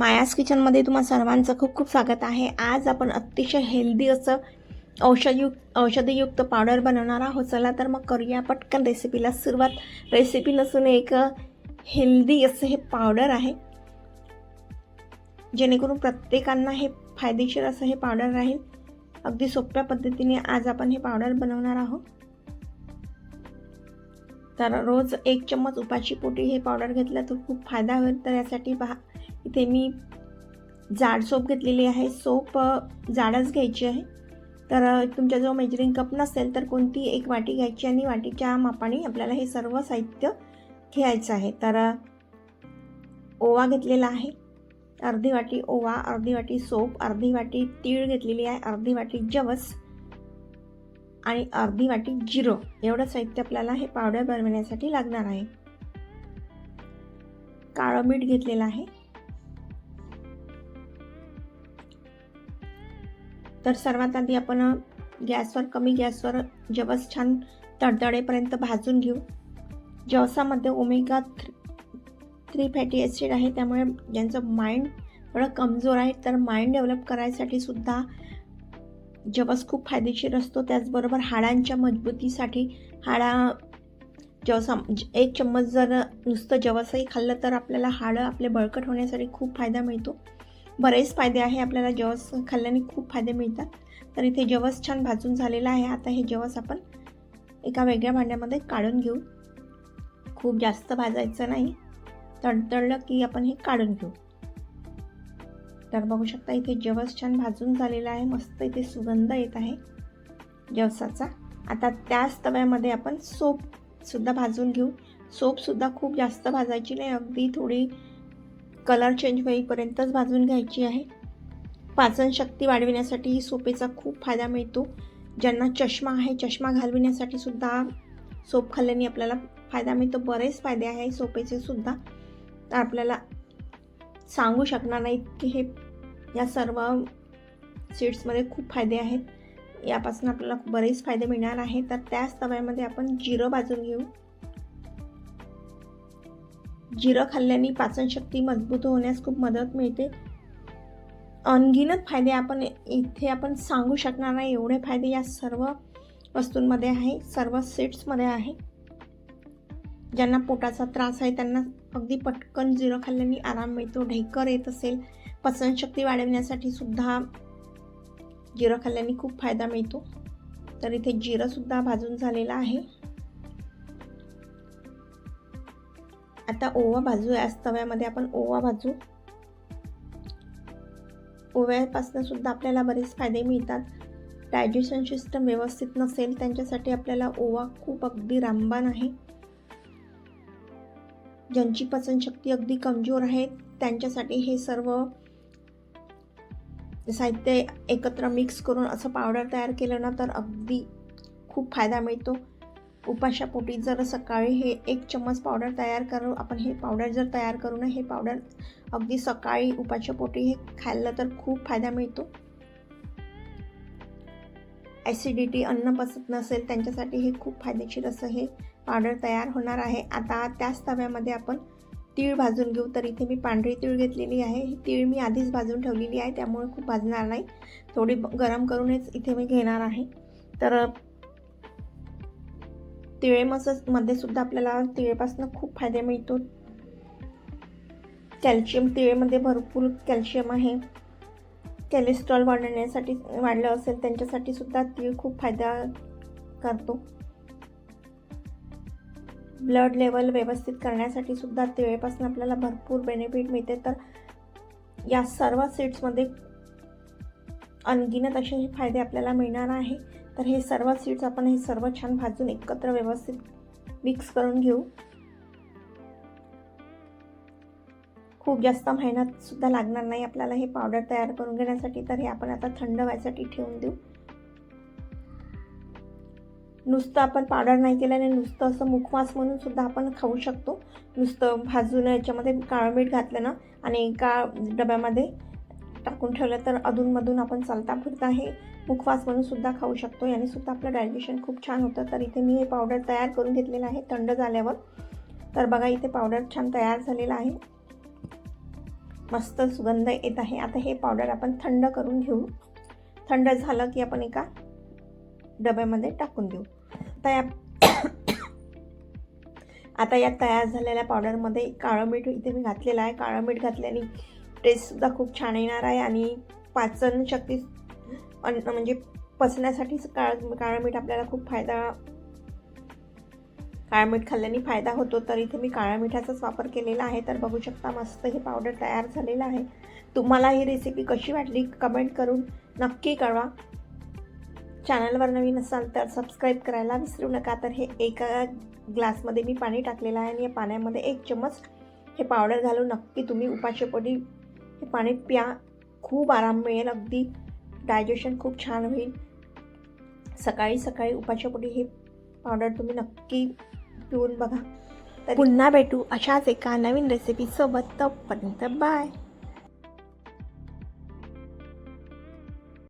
मायास किचनमध्ये तुम्हा सर्वांचं खूप खूप स्वागत आहे. आज आपण अतिशय हेल्दी असं औषधयुक्त औषधीयुक्त पावडर बनवणार आहोत. चला तर मग करूया पटकन रेसिपीला सुरुवात. रेसिपी नसून एक हेल्दी असं हे पावडर आहे. जेणेकरून प्रत्येकांना हे फायदेशीर असं हे पावडर राहील. अगदी सोप्या पद्धतीने आज आपण हे पावडर बनवणार आहोत. तर रोज एक चम्मच उपाशी पोटी हे पावडर घेतलं तर खूप फायदा होईल. तर यासाठी पहा इथे मी जाड सोप घेतलेली आहे. सोप जाडच घ्यायची आहे. तर तुमच्याजवळ मेजरिंग कप नसेल तर कोणती एक वाटी घ्यायची आणि वाटीच्या मापाने आपल्याला हे सर्व साहित्य घ्यायचं आहे. तर ओवा घेतलेला आहे. अर्धी वाटी ओवा अर्धी वाटी सोप अर्धी वाटी तीळ घेतलेली आहे अर्धी वाटी जवस आणि अर्धी वाटी जिरं. एवढं साहित्य आपल्याला हे पावडर बनवण्यासाठी लागणार आहे. काळं मीठ घेतलेलं आहे. तर सर्वात आधी आपण गॅसवर कमी गॅसवर जवस छान तडतडेपर्यंत भाजून घेऊ. जवसामध्ये omega three three fatty acid आहे त्यामुळे ज्यांचं माइंड थोडं कमजोर आहे तर माइंड डेव्हलप करायसाठी सुद्धा जवस खूप फायदेशीर असतो. त्याचबरोबर हाडांच्या मजबूतीसाठी हाडा जवसा एक चम्मच जर नुसतं जवसही खाल्लं तर आपल्याला हाडं आपले बळकट होण्यासाठी खूप फायदा मिळतो. बरेच फायदे आहे आपल्याला जवस खाल्ल्याने खूप फायदे मिळतात. तर इथे जवस छान भाजून झालेलं आहे. आता हे जवस आपण एका वेगळ्या भांड्यामध्ये काढून घेऊ. खूप जास्त भाजायचं नाही. तडतडलं की आपण हे काढून घेऊ. तर बघू शकता इथे जवस छान भाजून झालेला आहे. मस्त इथे सुगंध येत आहे जवसाचा. आता त्याच तव्यामध्ये आपण सोपसुद्धा भाजून घेऊ. सोपसुद्धा खूप जास्त भाजायची नाही. अगदी थोडी कलर चेंज होईपर्यंतच भाजून घ्यायची आहे. पाचनशक्ती वाढविण्यासाठी सोपेचा खूप फायदा मिळतो. ज्यांना चष्मा आहे चष्मा घालविण्यासाठी सुद्धा सोप खाल्ल्याने आपल्याला फायदा मिळतो. बरेच फायदे आहे सोपेचे सुद्धा. तर आपल्याला सांगू शकणार नाहीत की हे या सर्व सीड्समध्ये खूप फायदे आहेत. यापासून आपल्याला बरेच फायदे मिळणार आहे. तर त्याच तव्यामध्ये आपण जिरं भाजून घेऊ. जिरं खाल्ल्याने पाचनशक्ती मजबूत होण्यास खूप मदत मिळते. अनगिनत फायदे आपण इथे आपण सांगू शकणार नाही. एवढे फायदे या सर्व वस्तूंमध्ये आहे सर्व सीट्समध्ये आहे. ज्यांना पोटाचा त्रास आहे त्यांना अगदी पटकन जिरं खाल्ल्याने आराम मिळतो. ढेकर येत असेल पचनशक्ती वाढवण्यासाठी सुद्धा जिरं खाल्ल्याने खूप फायदा मिळतो. तर इथे जिरंसुद्धा भाजून झालेलं आहे. आता ओवा भाजू याच तव्यामध्ये आपण ओवा भाजू. ओव्यापासून सुद्धा आपल्याला बरेच फायदे मिळतात. डायजेशन सिस्टम व्यवस्थित नसेल त्यांच्यासाठी आपल्याला ओवा खूप अगदी रामबाण आहे. ज्यांची पचनशक्ती अगदी कमजोर आहे त्यांच्यासाठी हे सर्व साहित्य एकत्र मिक्स करून असं पावडर तयार केलं ना तर अगदी खूप फायदा मिळतो. उपाशापोटी जर सकाळी हे एक चम्मच पावडर तयार करू आपण हे पावडर जर तयार करू ना हे पावडर अगदी सकाळी उपाशापोटी हे खाल्लं तर खूप फायदा मिळतो. ॲसिडिटी अन्न पचत नसेल त्यांच्यासाठी हे खूप फायदेशीर असं हे पावडर तयार होणार आहे. आता त्याच तव्यामध्ये आपण तीळ भाजून घेऊ तर इथे मी पांढरी तीळ घेतलेली आहे. ही तीळ मी आधीच भाजून ठेवलेली आहे त्यामुळे खूप भाजणार नाही. थोडी गरम करूनच इथे मी घेणार आहे. तर तिळे मध्ये सुद्धा आपल्याला तिळेपासून खूप फायदे मिळतो. कॅल्शियम तिळेमध्ये भरपूर कॅल्शियम आहे. कॅलेस्ट्रॉल वाढण्यासाठी वाढलं असेल त्यांच्यासाठी सुद्धा तीळ खूप फायदा करतो. ब्लड लेवल व्यवस्थित करण्यासाठी सुद्धा तिळेपासून आपल्याला भरपूर बेनिफिट मिळते. तर या सर्व सीड्समध्ये अनगिनत असे हे फायदे आपल्याला मिळणार आहे. तर हे सर्व सीड्स आपण हे सर्व छान भाजून एकत्र व्यवस्थित मिक्स करून घेऊ. खूप जास्त मेहनत सुद्धा लागणार नाही आपल्याला हे पावडर तयार करून घेण्यासाठी तर हे आपण आता थंड व्हायसाठी ठेवून देऊ. नुसतं आपण पावडर नाही केल्याने नुसतं असं मुखवास म्हणून सुद्धा आपण खाऊ शकतो. नुसतं भाजून याच्यामध्ये काळं मीठ घातलं ना आणि एका डब्यामध्ये टाकून ठेवलं तर अधूनमधून आपण चालता फिरता हे मुखवास म्हणून सुद्धा खाऊ शकतो याने सुद्धा आपलं डायजेशन खूप छान होतं. तर इथे मी हे पावडर तयार करून घेतलेलं आहे थंड झाल्यावर. तर बघा इथे पावडर छान तयार झालेला आहे. मस्त सुगंध येत आहे. आता हे पावडर आपण थंड करून घेऊ. थंड झालं की आपण एका डब्यामध्ये टाकून देऊ. तर या आता या तयार झालेल्या पावडरमध्ये काळं मीठ इथे मी घातलेलं आहे. काळं मीठ घातल्याने टेस्टसुद्धा खूप छान येणार आहे आणि पाचन शक्ती अन्न म्हणजे पचण्यासाठीच काळ काळं मीठ आपल्याला खूप फायदा काळं मीठ खाल्ल्याने फायदा होतो. तर इथे मी काळ्या मिठाचाच वापर केलेला आहे. तर बघू शकता मस्त हे पावडर तयार झालेलं आहे. तुम्हाला ही रेसिपी कशी वाटली कमेंट करून नक्की कळवा. चॅनलवर नवीन असाल तर सबस्क्राईब करायला विसरू नका. तर हे एका ग्लासमध्ये मी पाणी टाकलेलं आहे आणि या पाण्यामध्ये एक चमच हे पावडर घालून नक्की तुम्ही उपाशेपोटी हे पाणी प्या. खूप आराम मिळेल अगदी. डायजेशन खूप छान होईल. सकाळी सकाळी उपाशीपोटी हे पावडर तुम्ही नक्की पिऊन बघा. तर पुन्हा भेटू अशाच एका नवीन रेसिपीसोबत तोपर्यंत बाय